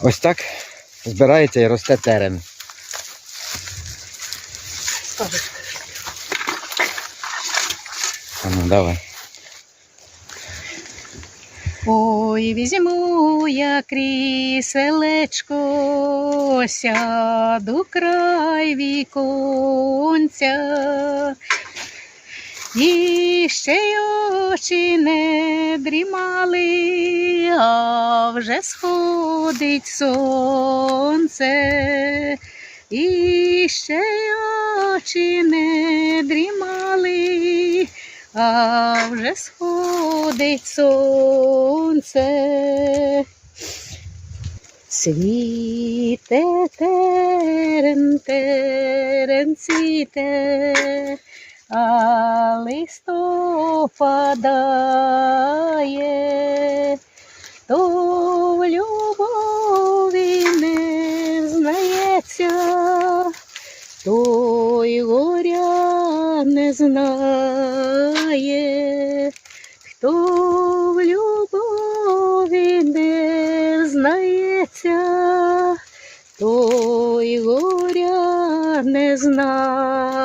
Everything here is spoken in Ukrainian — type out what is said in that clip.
Ось так збирається і росте терен. А ну давай. Ой, візьму я кріселечко, сяду край віконця. І ще й очі не дрімали, а вже сходить сонце. І ще очі не дрімали, а вже сходить сонце. Світе терен, терен цвіте, а листопадає, не знає, хто в любові не знається, той горя не знає.